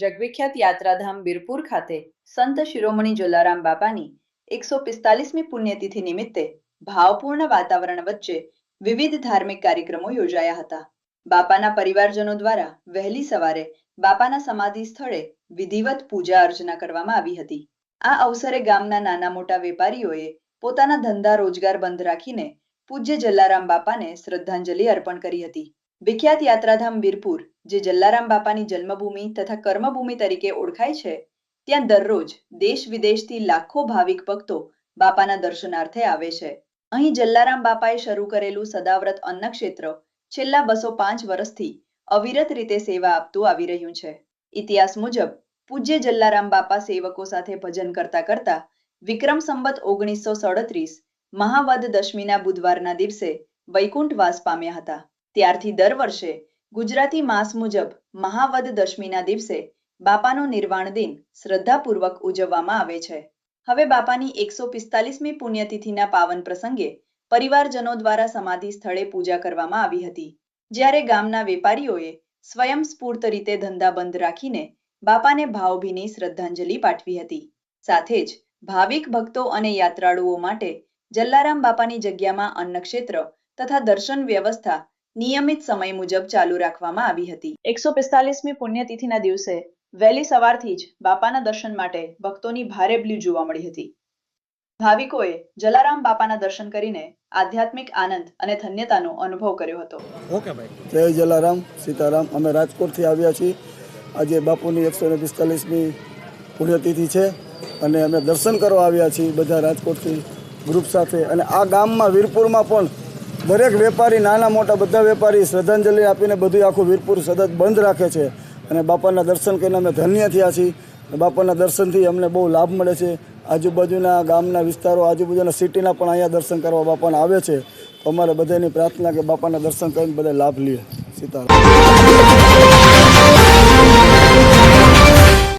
જગવિખ્યાત યાત્રાધામ વીરપુર ખાતે સંત શિરોમણી જલારામ બાપાની એકસો પિસ્તાલીસમી પુણ્યતિથિ નિમિત્તે ભાવપૂર્ણ વાતાવરણ વચ્ચે વિવિધ ધાર્મિક કાર્યક્રમો યોજાયા હતા. બાપાના પરિવારજનો દ્વારા વહેલી સવારે બાપાના સમાધિ સ્થળે વિધિવત પૂજા અર્ચના કરવામાં આવી હતી. આ અવસરે ગામના નાના મોટા વેપારીઓએ પોતાના ધંધા રોજગાર બંધ રાખીને પૂજ્ય જલારામ બાપાને શ્રદ્ધાંજલિ અર્પણ કરી હતી. વિખ્યાત યાત્રાધામ વીરપુર, જે જલારામ બાપાની જન્મભૂમિ તથા કર્મભૂમિ તરીકે ઓળખાય છે, ત્યાં દરરોજ દેશ વિદેશથી લાખો ભાવિક ભક્તો બાપાના દર્શનાર્થે આવે છે. અહીં જલારામ બાપાએ શરૂ કરેલું સદાવ્રત અન્નક્ષેત્ર છેલ્લા બસો પાંચ વર્ષથી અવિરત રીતે સેવા આપતું આવી રહ્યું છે. ઇતિહાસ મુજબ, પૂજ્ય જલારામ બાપા સેવકો સાથે ભજન કરતા કરતા વિક્રમ સંબત ઓગણીસો સડત્રીસ મહાવદ દશમીના બુધવારના દિવસે વૈકુંઠવાસ પામ્યા હતા. ત્યારથી દર વર્ષે ગુજરાતી માસ મુજબ મહાવદ દશમીના દિવસે બાપાનો નિર્વાણ દિન શ્રદ્ધાપૂર્વક ઉજવવામાં આવે છે. હવે બાપાની એકસો પિસ્તાલીસમી પુણ્યતિથિના પાવન પ્રસંગે પરિવારજનો દ્વારા સમાધિ સ્થળે પૂજા કરવામાં આવી હતી. જ્યારે ગામના વેપારીઓએ સ્વયંસ્ફૂર્ત રીતે ધંધા બંધ રાખીને બાપાને ભાવભીની શ્રદ્ધાંજલિ પાઠવી હતી. સાથે જ ભાવિક ભક્તો અને યાત્રાળુઓ માટે જલારામ બાપાની જગ્યામાં અન્નક્ષેત્ર તથા દર્શન વ્યવસ્થા નિયમિત સમય મુજબ ચાલુ રાખવામાં આવી હતી. એકસો પિસ્તાલીસમી પુણ્યતિથિના દિવસે વહેલી સવારથી જ બાપાના દર્શન માટે ભક્તોની ભારે ભીડ જોવા મળી હતી. ભાવિકોએ જલારામ બાપાના દર્શન કરીને આધ્યાત્મિક આનંદ અને ધન્યતાનો અનુભવ કર્યો હતો. ઓકે ભાઈ. જય જલારામ સીતારામ. અમે રાજકોટથી આવ્યા છીએ. આજે બાપુની એકસો ને પિસ્તાલીસમી પુણ્યતિથિ છે અને અમે દર્શન કરવા આવ્યા છીએ બધા રાજકોટથી ગ્રુપ સાથે. અને આ ગામમાં વીરપુરમાં પણ દરેક વેપારી, નાના મોટા બધા વેપારી શ્રદ્ધાંજલિ આપીને બધું આખું વીરપુર સતત બંધ રાખે છે. અને બાપાના દર્શન કરીને અમે ધન્ય થયા છીએ. બાપાના દર્શનથી અમને બહુ લાભ મળે છે. આજુબાજુના ગામના વિસ્તારો, આજુબાજુના સિટીના પણ અહીંયા દર્શન કરવા બાપાના આવે છે. તો અમારે બધાની પ્રાર્થના કે બાપાના દર્શન કરીને બધા લાભ લઈએ સીતારામ.